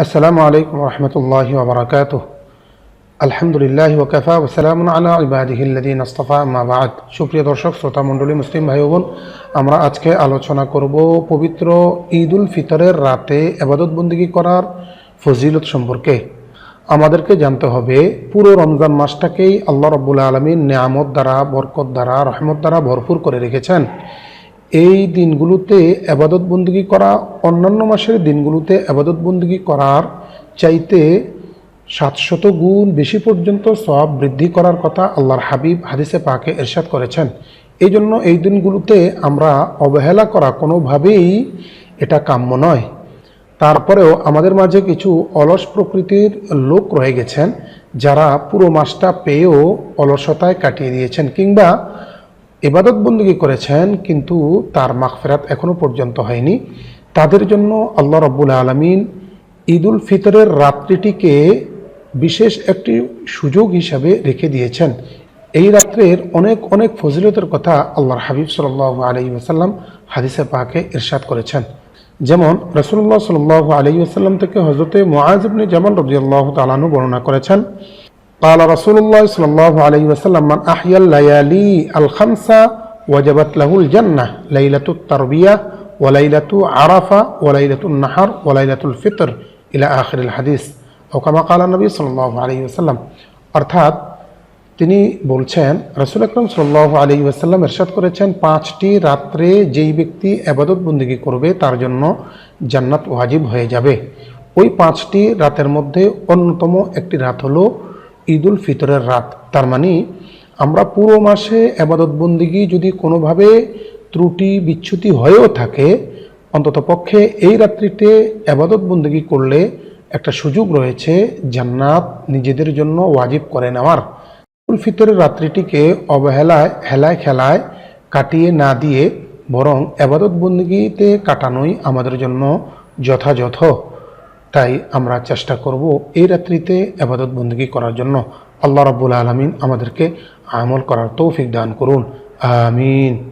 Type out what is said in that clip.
আসসালামু আলাইকুম রহমতুল্লাহ ওবরাকাত আলহামদুলিল্লাহ ওকাফা ওসালাম আল্লাহ ইবাদিহিল্লাদিন আস্তফা মাবাদ সুপ্রিয় দর্শক, শ্রোতা মণ্ডলী, মুসলিম ভাই বোন, আমরা আজকে আলোচনা করব পবিত্র ঈদ উল ফিতরের রাতে আবাদতবন্দিগি করার ফজিলত সম্পর্কে। আমাদেরকে জানতে হবে, পুরো রমজান মাসটাকেই আল্লাহ রব্বুল আলমী নিয়ামত দ্বারা, বরকত দ্বারা, রহমত দ্বারা ভরপুর করে রেখেছেন। এই দিনগুলোতে আবাদত বন্দী করা, অন্যান্য মাসের দিনগুলোতে আবাদত বন্দী করার চাইতে সাতশত গুণ বেশি পর্যন্ত সব বৃদ্ধি করার কথা আল্লাহর হাবিব হাদিসে পাকে এরশাদ করেছেন। এই জন্য এই দিনগুলোতে আমরা অবহেলা করা কোনোভাবেই এটা কাম্য নয়। তারপরেও আমাদের মাঝে কিছু অলস প্রকৃতির লোক রয়ে গেছেন, যারা পুরো মাসটা পেয়েও অলসতায় কাটিয়ে দিয়েছেন, কিংবা ইবাদত বন্দুকি করেছেন, কিন্তু তার মাগফেরাত এখনও পর্যন্ত হয়নি। তাদের জন্য আল্লাহ রব্বুল আলমিন ঈদ উল ফিতরের রাত্রিটিকে বিশেষ একটি সুযোগ হিসাবে রেখে দিয়েছেন। এই রাত্রের অনেক অনেক ফজিলতের কথা আল্লাহর হাবিব সাল্লাহ আলী ওসাল্লাম হাদিসে পাকে ইরশাদ করেছেন। যেমন রসুল্লাহ সাল্লাহ আলী ওসাল্লাম থেকে হজরতে মোয়াজিবনে জামাল রবি আল্লাহ তালানু বর্ণনা করেছেন قال رسول الله صلى الله عليه وسلم من أحيا الليالي الخمسة وجبت له الجنة ليلة التربية وليلة عرفة وليلة النحر وليلة الفطر إلى آخر الحديث أو كما قال النبي صلى الله عليه وسلم অর্থাৎ তিনি বলছেন রসুল আকরম সাল্লাহ আলী ওয়াসাল্লাম এরশাদ করেছেন পাঁচটি রাত্রে যেই ব্যক্তি আবাদত বন্দিগি করবে তার জন্য জান্নাত ওয়াজিব হয়ে যাবে ওই পাঁচটি রাতের মধ্যে অন্যতম একটি রাত হলো ঈদ উল ফিতরের রাত। তার মানে আমরা পুরো মাসে আবাদত বন্দিগি যদি কোনোভাবে ত্রুটি, বিচ্যুতি হয়েও থাকে, অন্তত পক্ষে এই রাত্রিতে আবাদত বন্দিগি করলে একটা সুযোগ রয়েছে জান্নাত নিজেদের জন্য ওয়াজিব করে নেওয়ার। উল ফিতরের রাত্রিটিকে অবহেলায়, হেলায় খেলায় কাটিয়ে না দিয়ে বরং আবাদত বন্দিগিতে কাটানোই আমাদের জন্য যথাযথ। তাই আমরা চেষ্টা করব এই রাত্রিতে আবাদত বন্দী করার জন্য। আল্লাহ রাবুল আলমিন আমাদেরকে আমল করার তৌফিক দান করুন। আমিন।